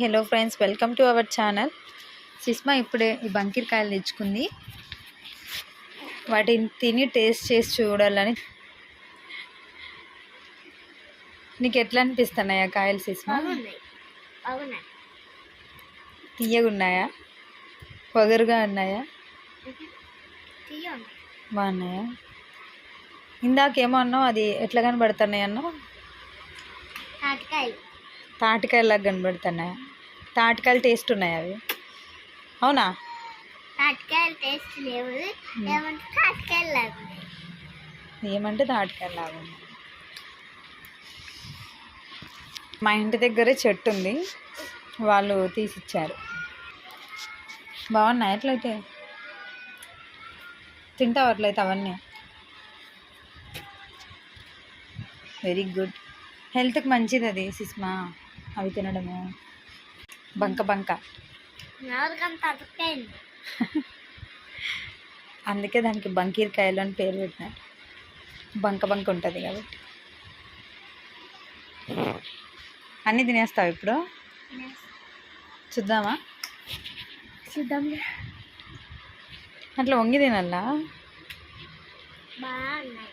Hello friends welcome to our channel. Sushma ఇప్పుడే ఈ బంకిరకాయలు తెచ్చుకుంది. వాటిని తిని టేస్ట్ చేసి చూడాలని. నీకు ఎట్లా అనిపిస్తున్నాయా కాయలు సుష్మా బాగున్నాయి. బాగున్నాయి. తీయగా ఉన్నాయా? పొగరుగా ఉన్నాయా. బాగున్నాయా? ఇందాకేమో అన్నావు అది ఎట్లా కనబడుతున్నాయి అన్నావు? తాటికాయలాగా కనబడుతున్నాయా? తాటికాయలు టేస్ట్ ఉన్నాయా అవి? అవునా? తాటికాయలు టేస్ట్ లేవు. ఏమంటే తాటికాయలు లాగా ఏమంటే మా ఇంటి దగ్గరే చెట్టు ఉంది. వాళ్ళు తీసిచ్చారు. బాగున్నాయి ఎట్లయితే? తింటావు అట్లయితే అవన్నీ? వెరీ గుడ్ హెల్త్కి మంచిది అది సిస్మా అవి తినడము. బంక బంక. అందుకే దానికి బంకీరకాయలు అని పేరు పెట్టినారు బంక బంక ఉంటుంది కాబట్టి. అన్నీ తినేస్తావు ఇప్పుడు? చూద్దామా? చూద్దాం అట్లా వంగి బాగున్నాయి.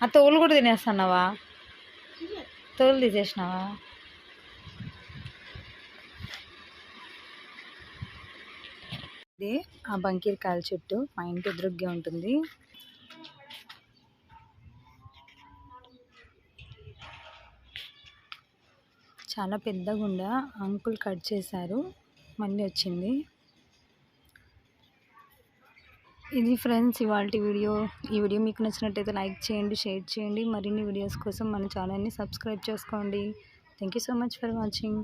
ఆ తోలు కూడా తినేస్తున్నావా? తోలు తీసేసినావా ఇది ఆ బంకీర్ కాయల చెట్టు మా ఇంటి ఎదురుగ్గా ఉంటుంది. చాలా పెద్దగా ఉండ అంకుల్ కట్ చేశారు మళ్ళీ వచ్చింది. ఇది ఫ్రెండ్స్ ఇవాళ వీడియో. ఈ వీడియో మీకు నచ్చినట్టయితే లైక్ చేయండి షేర్ చేయండి. మరిన్ని వీడియోస్ కోసం మన ఛానల్ని సబ్స్క్రైబ్ చేసుకోండి. Thank you so much for watching.